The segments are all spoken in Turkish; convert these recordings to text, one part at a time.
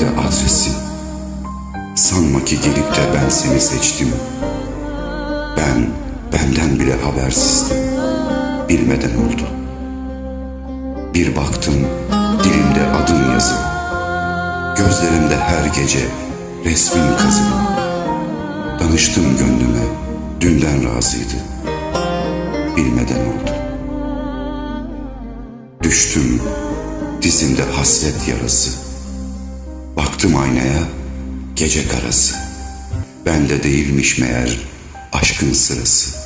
nerede adresin? Sanma ki gelip de ben seni seçtim. Ben benden bile habersizdim. Bilmeden oldu. Bir baktım dilimde adın yazı. Gözlerimde her gece resmin kazılı. Danıştım gönlüme dünden razıydı. Bilmeden oldu. Düştüm dizimde hasret yarası. Baktım aynaya gece karası. Bende değilmiş meğer aşkın sırası.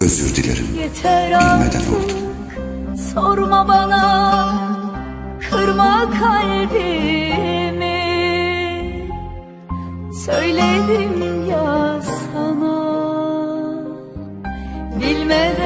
Özür dilerim Yeter bilmeden oldu. Sorma bana Kırma kalbimi Söyledim ya sana Bilmeden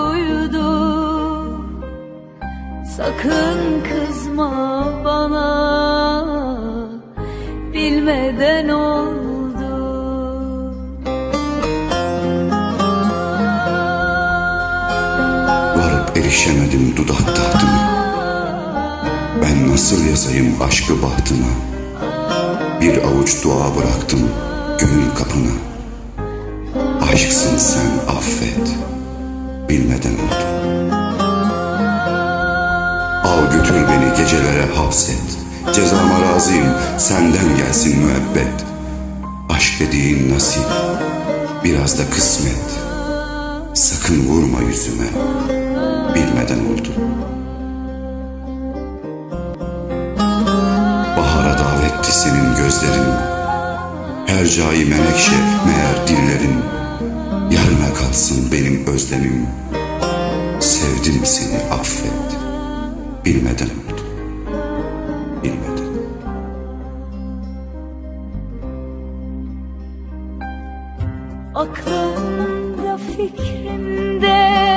Sakın kızma bana Bilmeden oldu Varıp erişemedim dudak tahtına. Ben nasıl yazayım aşkı bahtına? Bir avuç dua bıraktım gönül kapına. Aşksın sen affet, bilmeden oldu. Al götür beni gecelere hapset. Cezama razıyım senden gelsin müebbet. Aşk dediğin nasip, biraz da kısmet. Sakın vurma yüzüme, bilmeden oldu. Bahara davetti senin gözlerin. Her cai menekşe meğer dillerin. Yarına kalsın benim özlemim. Sevdim seni affet. Bilmeden oldu. Bilmeden. Aklımda fikrimde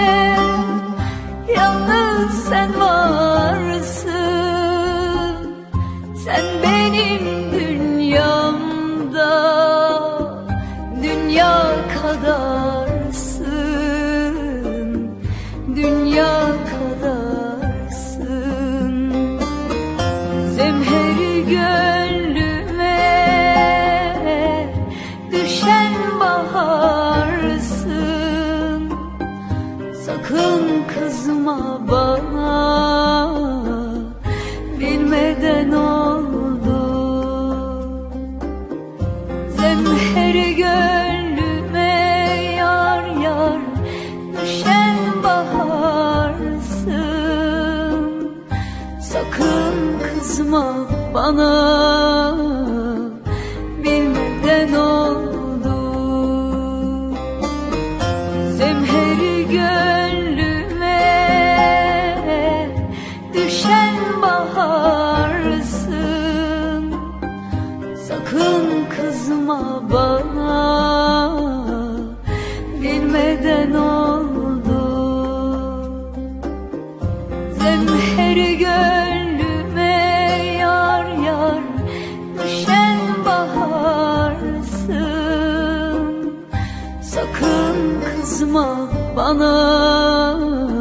kızma bana bilmeden oldu. Zemheri gönlüme yar yar düşen baharsın. Sakın kızma bana kızma bana bilmeden oldu. Zemheri gönlüme yar yar düşen baharsın. Sakın kızma bana